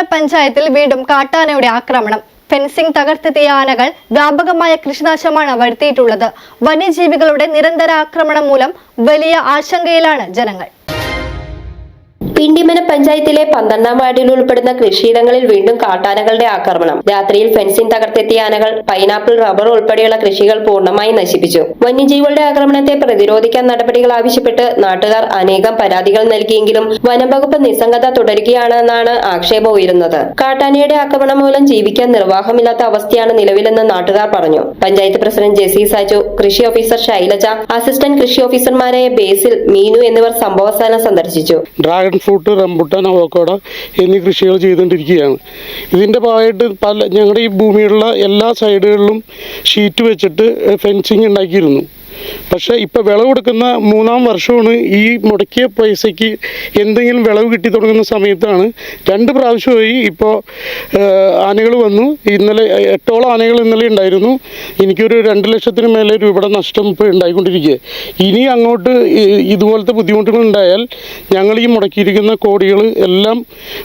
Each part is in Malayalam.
പിണ്ടിമന പഞ്ചായത്തിൽ വീണ്ടും കാട്ടാനയുടെ ആക്രമണം. ഫെൻസിംഗ് തകർത്തെത്തിയ ആനകൾ വ്യാപകമായ കൃഷിനാശമാണ് വരുത്തിയിട്ടുള്ളത്. വന്യജീവികളുടെ നിരന്തര ആക്രമണം മൂലം വലിയ ആശങ്കയിലാണ് ജനങ്ങൾ. പിണ്ടിമന പഞ്ചായത്തിലെ പന്ത്രണ്ടാം വാർഡിൽ ഉൾപ്പെടുന്ന കൃഷിയിടങ്ങളിൽ വീണ്ടും കാട്ടാനകളുടെ ആക്രമണം. രാത്രിയിൽ ഫെൻസിംഗ് തകർത്തെത്തിയ ആനകൾ പൈനാപ്പിൾ റബ്ബർ ഉൾപ്പെടെയുള്ള കൃഷികൾ പൂർണമായി നശിപ്പിച്ചു. വന്യജീവികളുടെ ആക്രമണത്തെ പ്രതിരോധിക്കാൻ നടപടികൾ ആവശ്യപ്പെട്ട് നാട്ടുകാർ അനേകം പരാതികൾ നൽകിയെങ്കിലും വനംവകുപ്പ് നിസ്സംഗത തുടരുകയാണെന്നാണ് ആക്ഷേപം ഉയരുന്നത്. കാട്ടാനയുടെ ആക്രമണം മൂലം ജീവിക്കാൻ നിർവാഹമില്ലാത്ത അവസ്ഥയാണ് നിലവിലെന്ന് നാട്ടുകാർ പറഞ്ഞു. പഞ്ചായത്ത് പ്രസിഡന്റ് ജെസി സാജു കൃഷി ഓഫീസർ ശൈലജ അസിസ്റ്റന്റ് കൃഷി ഓഫീസർമാരായ ബേസിൽ മീനു എന്നിവർ സംഭവസ്ഥലം സന്ദർശിച്ചു. ഡ്രാഗൺ ഫ്രൂട്ട് റംബുട്ടാൻ അവക്കോട എന്നീ കൃഷികൾ ചെയ്തുകൊണ്ടിരിക്കുകയാണ്. ഇതിന്റെ ഭാഗമായിട്ട് പല ഞങ്ങളുടെ ഈ ഭൂമിയുള്ള എല്ലാ സൈഡുകളിലും ഷീറ്റ് വെച്ചിട്ട് ഫെൻസിങ് ഉണ്ടാക്കിയിരുന്നു. പക്ഷേ ഇപ്പോൾ വിളവ് കൊടുക്കുന്ന മൂന്നാം വർഷമാണ് ഈ മുടക്കിയ പൈസയ്ക്ക് എന്തെങ്കിലും വിളവ് കിട്ടി തുടങ്ങുന്ന സമയത്താണ് രണ്ട് പ്രാവശ്യമായി ഇപ്പോൾ ആനകൾ വന്നു. ഇന്നലെ എട്ടോളം ആനകൾ ഇന്നലെ ഉണ്ടായിരുന്നു. എനിക്കൊരു രണ്ട് ലക്ഷത്തിന് മേലെ രൂപയുടെ നഷ്ടം ഇപ്പോൾ ഉണ്ടായിക്കൊണ്ടിരിക്കുക ഇനി അങ്ങോട്ട് ഇതുപോലത്തെ ബുദ്ധിമുട്ടുകൾ ഉണ്ടായാൽ ഞങ്ങൾ ഈ മുടക്കിയിരിക്കുന്ന കോടികൾ എല്ലാം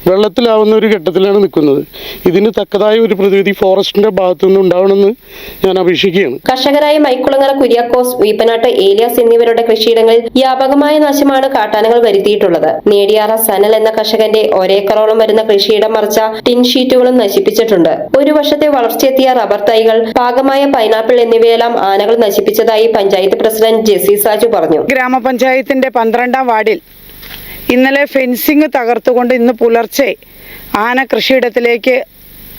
വെള്ളത്തിലാവുന്ന ഒരു ഘട്ടത്തിലാണ് നിൽക്കുന്നത്. ഇതിന് തക്കതായ ഒരു പ്രതിവിധി ഫോറസ്റ്റിന്റെ ഭാഗത്തുനിന്ന് ഉണ്ടാവണമെന്ന് ഞാൻ അപേക്ഷിക്കുകയാണ്. കർഷകരായ മൈക്കുളങ്ങര കുര്യാക്കോസ് വീപ്പനാട്ട് ഏലിയാസ് എന്നിവരുടെ കൃഷിയിടങ്ങളിൽ വ്യാപകമായ നാശമാണ് കാട്ടാനകൾ വരുത്തിയിട്ടുള്ളത്. നേടിയാറ സനൽ എന്ന കർഷകന്റെ ഒരേക്കറോളം വരുന്ന കൃഷിയിടം മറിച്ച ടിൻ ഷീറ്റുകളും നശിപ്പിച്ചിട്ടുണ്ട്. ഒരു വർഷത്തെ വളർച്ചയെത്തിയ റബ്ബർ തൈകൾ പാകമായ പൈനാപ്പിൾ എന്നിവയെല്ലാം ആനകൾ നശിപ്പിച്ചതായി പഞ്ചായത്ത് പ്രസിഡന്റ് ജെസി സാജു പറഞ്ഞു. ഗ്രാമപഞ്ചായത്തിന്റെ പന്ത്രണ്ടാം വാർഡിൽ ഇന്നലെ ഫെൻസിങ് തകർത്തുകൊണ്ട് ഇന്ന് പുലർച്ചെ ആന കൃഷിയിടത്തിലേക്ക്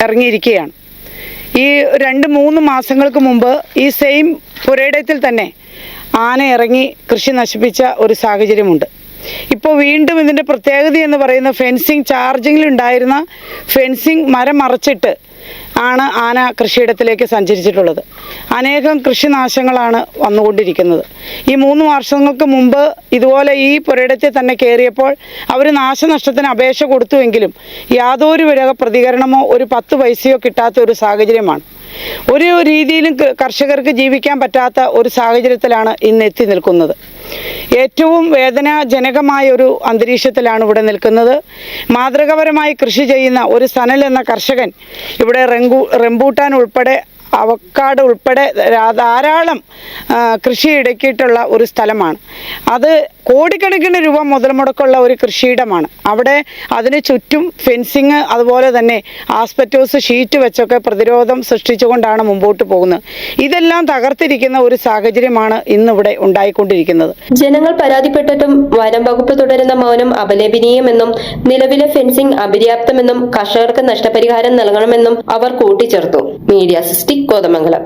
ഇറങ്ങിയിരിക്കുകയാണ്. ഈ രണ്ട് മൂന്ന് മാസങ്ങൾക്ക് മുമ്പ് ഈ സെയിം പുരയിടത്തിൽ തന്നെ ആന ഇറങ്ങി കൃഷി നശിപ്പിച്ച ഒരു സാഹചര്യമുണ്ട്. ഇപ്പോൾ വീണ്ടും ഇതിന്റെ പ്രത്യേകത എന്ന് പറയുന്ന ഫെൻസിങ് ചാർജിങ്ങിൽ ഉണ്ടായിരുന്ന ഫെൻസിങ് മരം മറച്ചിട്ട് ആണ് ആന കൃഷിയിടത്തിലേക്ക് സഞ്ചരിച്ചിട്ടുള്ളത്. അനേകം കൃഷിനാശങ്ങളാണ് വന്നുകൊണ്ടിരിക്കുന്നത്. ഈ മൂന്ന് വർഷങ്ങൾക്ക് മുമ്പ് ഇതുപോലെ ഈ പുരയിടത്തിൽ തന്നെ കയറിയപ്പോൾ അവർ നാശനഷ്ടത്തിന് അപേക്ഷ കൊടുത്തുവെങ്കിലും യാതൊരു വില പ്രതികരണമോ ഒരു പത്ത് പൈസയോ കിട്ടാത്ത ഒരു സാഹചര്യമാണ്. ഒരു രീതിയിലും കർഷകർക്ക് ജീവിക്കാൻ പറ്റാത്ത ഒരു സാഹചര്യത്തിലാണ് ഇന്ന് എത്തി നിൽക്കുന്നത്. ഏറ്റവും വേദനാജനകമായ ഒരു അന്തരീക്ഷത്തിലാണ് ഇവിടെ നിൽക്കുന്നത്. മാതൃകപരമായി കൃഷി ചെയ്യുന്ന ഒരു സനൽ എന്ന കർഷകൻ ഇവിടെ റെങ്കു റെമ്പൂട്ടാൻ ഉൾപ്പെടെ അവക്കാട് ഉൾപ്പെടെ ധാരാളം കൃഷി ഇടക്കിയിട്ടുള്ള ഒരു സ്ഥലമാണ്. അത് കോടിക്കണക്കിന് രൂപ മുതൽ മുടക്കുള്ള ഒരു കൃഷിയിടമാണ്. അവിടെ അതിന് ചുറ്റും ഫെൻസിങ് അതുപോലെ തന്നെ ആസ്പെറ്റോസ് ഷീറ്റ് വെച്ചൊക്കെ പ്രതിരോധം സൃഷ്ടിച്ചുകൊണ്ടാണ് മുമ്പോട്ട് പോകുന്നത്. ഇതെല്ലാം തകർത്തിരിക്കുന്ന ഒരു സാഹചര്യമാണ് ഇന്നിവിടെ ഉണ്ടായിക്കൊണ്ടിരിക്കുന്നത്. ജനങ്ങൾ പരാതിപ്പെട്ടിട്ടും വനം വകുപ്പ് തുടരുന്ന മൗനം അപലപനീയമെന്നും നിലവിലെ ഫെൻസിംഗ് അപര്യാപ്തമെന്നും കർഷകർക്ക് നഷ്ടപരിഹാരം നൽകണമെന്നും അവർ കൂട്ടിച്ചേർത്തു. മീഡിയ സിസ്റ്റിക് കോതമംഗലം.